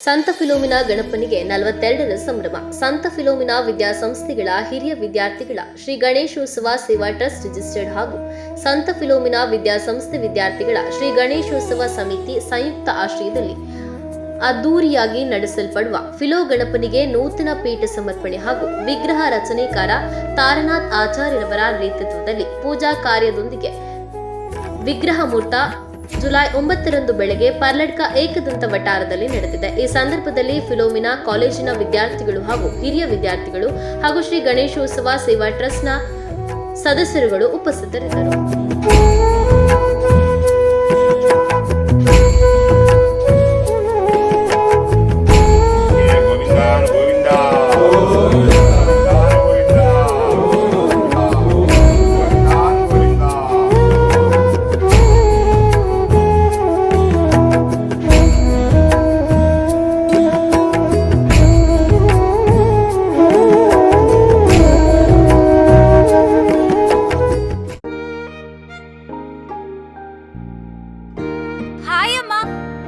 ಸಂತ ಫಿಲೋಮಿನಾ ಗಣಪನಿಗೆ ನಲವತ್ತೆರಡರ ಸಂಭ್ರಮ. ಸಂತ ಫಿಲೋಮಿನಾ ವಿದ್ಯಾಸಂಸ್ಥೆಗಳ ಹಿರಿಯ ವಿದ್ಯಾರ್ಥಿಗಳ ಶ್ರೀ ಗಣೇಶೋತ್ಸವ ಸೇವಾ ಟ್ರಸ್ಟ್ ರಿಜಿಸ್ಟರ್ಡ್ ಹಾಗೂ ಸಂತ ಫಿಲೋಮಿನಾ ವಿದ್ಯಾಸಂಸ್ಥೆ ವಿದ್ಯಾರ್ಥಿಗಳ ಶ್ರೀ ಗಣೇಶೋತ್ಸವ ಸಮಿತಿ ಸಂಯುಕ್ತ ಆಶ್ರಯದಲ್ಲಿ ಅದ್ದೂರಿಯಾಗಿ ನಡೆಸಲ್ಪಡುವ ಫಿಲೋ ಗಣಪನಿಗೆ ನೂತನ ಪೀಠ ಸಮರ್ಪಣೆ ಹಾಗೂ ವಿಗ್ರಹ ರಚನೆಕಾರ ತಾರನಾಥ್ ಆಚಾರ್ಯರವರ ನೇತೃತ್ವದಲ್ಲಿ ಪೂಜಾ ಕಾರ್ಯದೊಂದಿಗೆ ವಿಗ್ರಹ ಮೂರ್ತ ಜುಲೈ ಒಂಬತ್ತರಂದು ಬೆಳಗ್ಗೆ ಪರ್ಲಡ್ಕ ಏಕದಂತ ವಟಾರದಲ್ಲಿ ನಡೆದಿದೆ. ಈ ಸಂದರ್ಭದಲ್ಲಿ ಫಿಲೋಮಿನಾ ಕಾಲೇಜಿನ ವಿದ್ಯಾರ್ಥಿಗಳು ಹಾಗೂ ಹಿರಿಯ ವಿದ್ಯಾರ್ಥಿಗಳು ಹಾಗೂ ಶ್ರೀ ಗಣೇಶೋತ್ಸವ ಸೇವಾ ಟ್ರಸ್ಟ್ನ ಸದಸ್ಯರುಗಳು ಉಪಸ್ಥಿತರಿದ್ದರು.